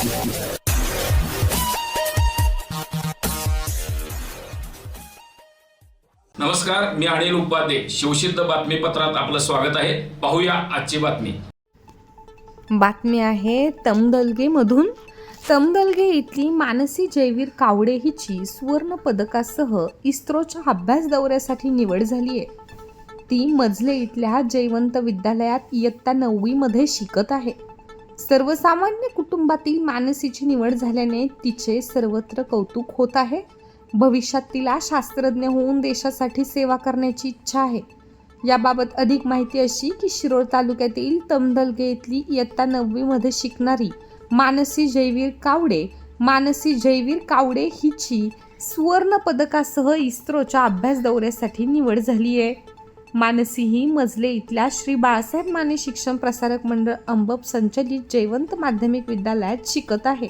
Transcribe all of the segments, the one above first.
नमस्कार मी अनिल उपाध्ये शिवसिद्ध बातमीपत्रात आपलं स्वागत आहे. पाहूया आजची बातमी. बातमी आहे तमदलगेमधून. तमदलगे इथली मानसी जयवीर कावडे हिची सुवर्ण पदकासह इस्रोच्या अभ्यास दौऱ्यासाठी निवड झाली आहे. ती मजले इथल्या जयवंत विद्यालयात इयत्ता नववीमध्ये शिकत आहे. सर्वसामान्य कुटुंबातील मानसीची निवड झाल्याने तिचे सर्वत्र कौतुक होत आहे. भविष्यात तिला शास्त्रज्ञ होऊन देशासाठी सेवा करण्याची इच्छा आहे. याबाबत अधिक माहिती अशी की शिरोळ तालुक्यातील तमदलगे इथली इयत्ता नववीमध्ये शिकणारी मानसी जयवीर कावडे मानसी जयवीर कावडे हिची सुवर्ण पदकासह इस्रोच्या अभ्यास दौऱ्यासाठी निवड झाली आहे मानसीही मजले इथल्या श्री बाळासाहेब माने शिक्षण प्रसारक मंडळ अंबप संचलित जयवंत माध्यमिक विद्यालयात शिकत आहे.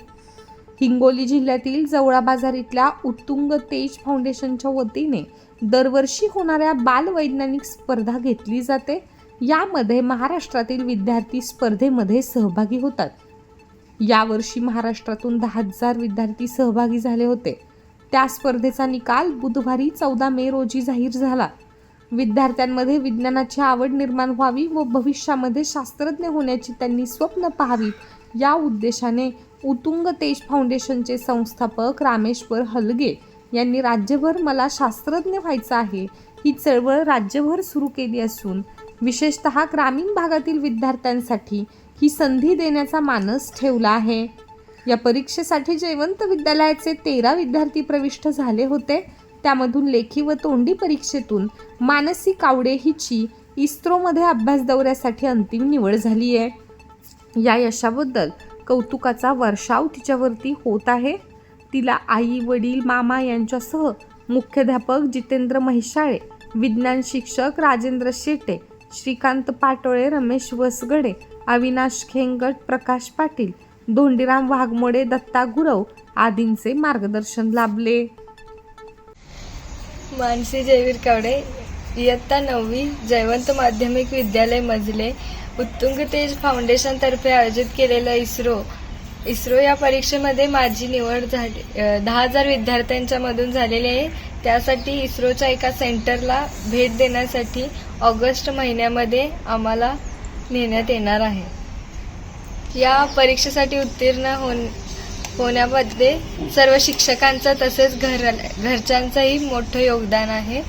हिंगोली जिल्ह्यातील जवळा बाजार इथल्या उत्तुंग तेज फाउंडेशनच्या वतीने दरवर्षी होणाऱ्या बालवैज्ञानिक स्पर्धा घेतली जाते. यामध्ये महाराष्ट्रातील विद्यार्थी स्पर्धेमध्ये सहभागी होतात. यावर्षी महाराष्ट्रातून दहा हजार विद्यार्थी सहभागी झाले होते. त्या स्पर्धेचा निकाल बुधवारी चौदा मे रोजी जाहीर झाला. विद्यार्थ्यांमध्ये विज्ञानाची आवड निर्माण व्हावी व भविष्यामध्ये शास्त्रज्ञ होण्याची त्यांनी स्वप्न पाहावीत या उद्देशाने उतुंग तेज फाउंडेशनचे संस्थापक रामेश्वर हलगे यांनी राज्यभर मला शास्त्रज्ञ व्हायचं आहे ही चळवळ राज्यभर सुरू केली असून विशेषतः ग्रामीण भागातील विद्यार्थ्यांसाठी ही संधी देण्याचा मानस ठेवला आहे. या परीक्षेसाठी जयवंत विद्यालयाचे तेरा विद्यार्थी प्रविष्ट झाले होते. त्यामधून लेखी व तोंडी परीक्षेतून मानसी कावडे हिची इस्रोमध्ये अभ्यास दौऱ्यासाठी अंतिम निवड झाली आहे. या यशाबद्दल कौतुकाचा वर्षाव तिच्यावरती होत आहे. तिला आई वडील मामा यांच्यासह मुख्याध्यापक जितेंद्र महिशाळे विज्ञान शिक्षक राजेंद्र शेटे श्रीकांत पाटोळे रमेश वसगडे अविनाश खेंगट प्रकाश पाटील धोंडीराम वाघमोडे दत्ता गुरव आदींचे मार्गदर्शन लाभले. मानसी जयवीर कावडे इयत्ता नववी जयवंत माध्यमिक विद्यालय मजले उत्तुंग तेज फाउंडेशनतर्फे आयोजित केलेलं इस्रो. इस्रो या परीक्षेमध्ये माझी निवड झाली दहा हजार विद्यार्थ्यांच्या मधून झालेली आहे. त्यासाठी इस्रोच्या एका सेंटरला भेट देण्यासाठी ऑगस्ट महिन्यामध्ये आम्हाला नेण्यात येणार आहे. या परीक्षेसाठी उत्तीर्ण होण होण्यामध्ये सर्व शिक्षकांचं तसेच घर घरच्यांचंही मोठं योगदान आहे.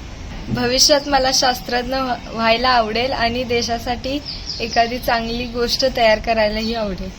भविष्यात मला शास्त्रज्ञ व्हायला आवडेल आणि देशासाठी एखादी चांगली गोष्ट तयार करायलाही आवडेल.